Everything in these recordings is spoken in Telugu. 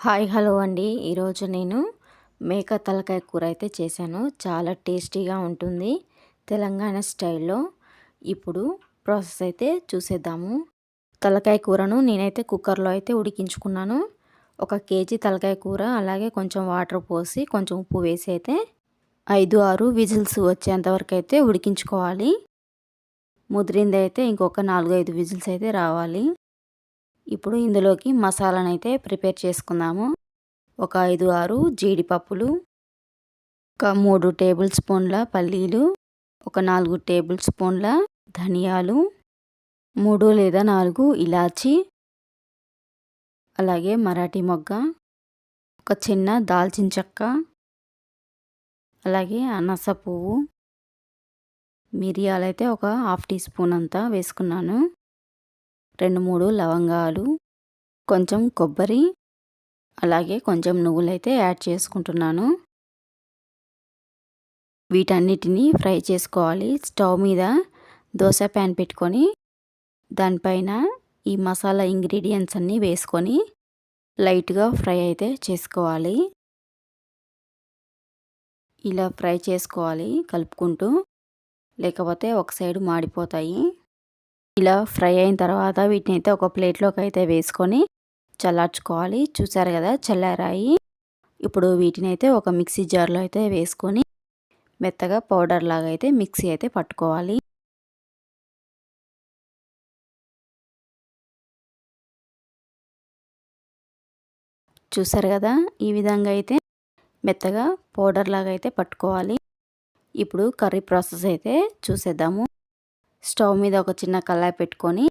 హాయ్ హలో అండి. ఈరోజు నేను మేక తలకాయ కూర అయితే చేశాను. చాలా టేస్టీగా ఉంటుంది తెలంగాణ స్టైల్లో. ఇప్పుడు ప్రాసెస్ అయితే చూసేద్దాము. తలకాయ కూరను నేనైతే కుక్కర్లో అయితే ఉడికించుకున్నాను. ఒక కేజీ తలకాయ కూర అలాగే కొంచెం వాటర్ పోసి కొంచెం ఉప్పు వేసి అయితే ఐదు ఆరు విజిల్స్ వచ్చేంతవరకు అయితే ఉడికించుకోవాలి. ముదిరింది అయితే ఇంకొక నాలుగు ఐదు విజిల్స్ అయితే రావాలి. ఇప్పుడు ఇందులోకి మసాలాను అయితే ప్రిపేర్ చేసుకుందాము. ఒక ఐదు ఆరు జీడిపప్పులు ఒక మూడు టేబుల్ స్పూన్ల పల్లీలు ఒక నాలుగు టేబుల్ స్పూన్ల ధనియాలు మూడు లేదా నాలుగు ఇలాచి అలాగే మరాఠీ మొగ్గ ఒక చిన్న దాల్చిన చెక్క అలాగే అనస పువ్వు. మిరియాలైతే ఒక హాఫ్ టీ స్పూన్ అంతా వేసుకున్నాను. రెండు మూడు లవంగాలు కొంచెం కొబ్బరి అలాగే కొంచెం నువ్వులైతే యాడ్ చేసుకుంటున్నాను. వీటన్నిటిని ఫ్రై చేసుకోవాలి. స్టవ్ మీద దోశ ప్యాన్ పెట్టుకొని దానిపైన ఈ మసాలా ఇంగ్రీడియంట్స్ అన్నీ వేసుకొని లైట్గా ఫ్రై అయితే చేసుకోవాలి. ఇలా ఫ్రై చేసుకోవాలి కలుపుకుంటూ లేకపోతే ఒక సైడ్ మాడిపోతాయి. ఇలా ఫ్రై అయిన తర్వాత వీటిని అయితే ఒక ప్లేట్లోకి అయితే వేసుకొని చల్లార్చుకోవాలి. చూసారు కదా చల్లారాయి. ఇప్పుడు వీటిని అయితే ఒక మిక్సీ జార్లో అయితే వేసుకొని మెత్తగా పౌడర్ లాగా అయితే మిక్సీ అయితే పట్టుకోవాలి. చూసారు కదా ఈ విధంగా అయితే మెత్తగా పౌడర్ లాగా అయితే పట్టుకోవాలి. ఇప్పుడు కర్రీ ప్రాసెస్ అయితే చూసేద్దాము. స్టవ్ మీద ఒక చిన్న కళాయి పెట్టుకొని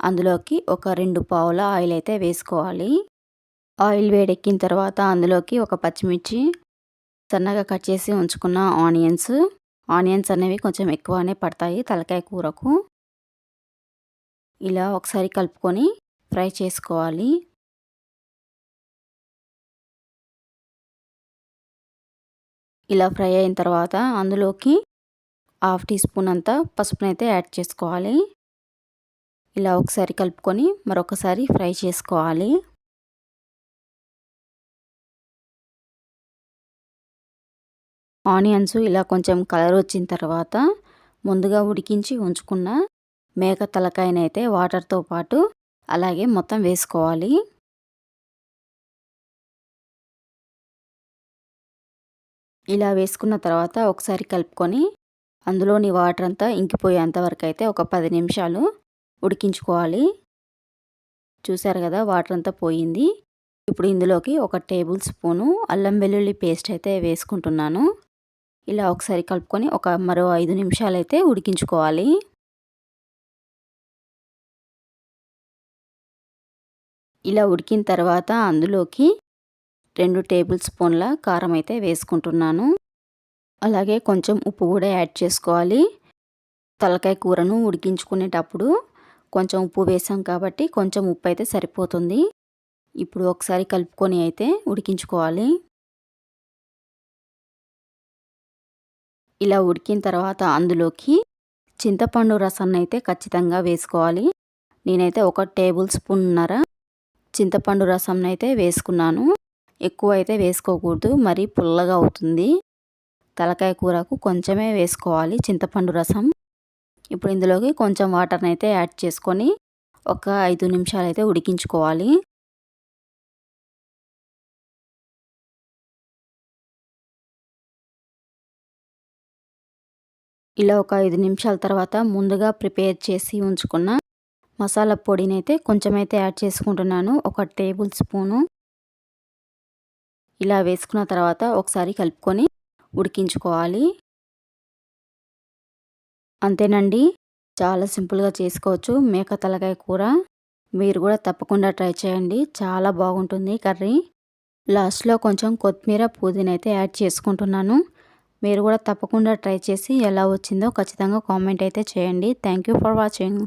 అందులోకి ఒక రెండు పావుల ఆయిల్ అయితే వేసుకోవాలి. ఆయిల్ వేడెక్కిన తర్వాత అందులోకి ఒక పచ్చిమిర్చి సన్నగా కట్ చేసి ఉంచుకున్న ఆనియన్స్. ఆనియన్స్ అనేవి కొంచెం ఎక్కువనే పడతాయి తలకాయ కూరకు. ఇలా ఒకసారి కలుపుకొని ఫ్రై చేసుకోవాలి. ఇలా ఫ్రై అయిన తర్వాత అందులోకి హాఫ్ టీ స్పూన్ అంతా పసుపునైతే యాడ్ చేసుకోవాలి. ఇలా ఒకసారి కలుపుకొని మరొకసారి ఫ్రై చేసుకోవాలి. ఆనియన్స్ ఇలా కొంచెం కలర్ వచ్చిన తర్వాత ముందుగా ఉడికించి ఉంచుకున్న మేక తలకాయనైతే వాటర్తో పాటు అలాగే మొత్తం వేసుకోవాలి. ఇలా వేసుకున్న తర్వాత ఒకసారి కలుపుకొని అందులోని వాటర్ అంతా ఇంకిపోయేంత వరకు అయితే ఒక పది నిమిషాలు ఉడికించుకోవాలి. చూసారు కదా వాటర్ అంతా పోయింది. ఇప్పుడు ఇందులోకి ఒక టేబుల్ స్పూను అల్లం వెల్లుల్లి పేస్ట్ అయితే వేసుకుంటున్నాను. ఇలా ఒకసారి కలుపుకొని ఒక మరో ఐదు నిమిషాలు అయితే ఉడికించుకోవాలి. ఇలా ఉడికిన తర్వాత అందులోకి రెండు టేబుల్ స్పూన్ల కారం అయితే వేసుకుంటున్నాను. అలాగే కొంచెం ఉప్పు కూడా యాడ్ చేసుకోవాలి. తలకాయ కూరను ఉడికించుకునేటప్పుడు కొంచెం ఉప్పు వేసాం కాబట్టి కొంచెం ఉప్పు అయితే సరిపోతుంది. ఇప్పుడు ఒకసారి కలుపుకొని అయితే ఉడికించుకోవాలి. ఇలా ఉడికిన తర్వాత అందులోకి చింతపండు రసాన్ని అయితే ఖచ్చితంగా వేసుకోవాలి. నేనైతే ఒక టేబుల్ స్పూన్నర చింతపండు రసం అయితే వేసుకున్నాను. ఎక్కువ అయితే వేసుకోకూడదు. మరీ పుల్లగా అవుతుంది. తలకాయ కూరకు కొంచెమే వేసుకోవాలి చింతపండు రసం. ఇప్పుడు ఇందులోకి కొంచెం వాటర్ని అయితే యాడ్ చేసుకొని ఒక ఐదు నిమిషాలు అయితే ఉడికించుకోవాలి. ఇలా ఒక ఐదు నిమిషాల తర్వాత ముందుగా ప్రిపేర్ చేసి ఉంచుకున్న మసాలా పొడిని అయితే కొంచెం అయితే యాడ్ చేసుకుంటున్నాను. ఒక టేబుల్ స్పూను. ఇలా వేసుకున్న తర్వాత ఒకసారి కలుపుకొని ఉడికించుకోవాలి. అంతేనండి. చాలా సింపుల్గా చేసుకోవచ్చు. మేక తలకాయ కూర. మీరు కూడా తప్పకుండా ట్రై చేయండి. చాలా బాగుంటుంది కర్రీ. లాస్ట్లో కొంచెం కొత్తిమీర పుదీనా అయితే యాడ్ చేసుకుంటున్నాను. మీరు కూడా తప్పకుండా ట్రై చేసి ఎలా వచ్చిందో ఖచ్చితంగా కామెంట్ అయితే చేయండి. Thank you for watching.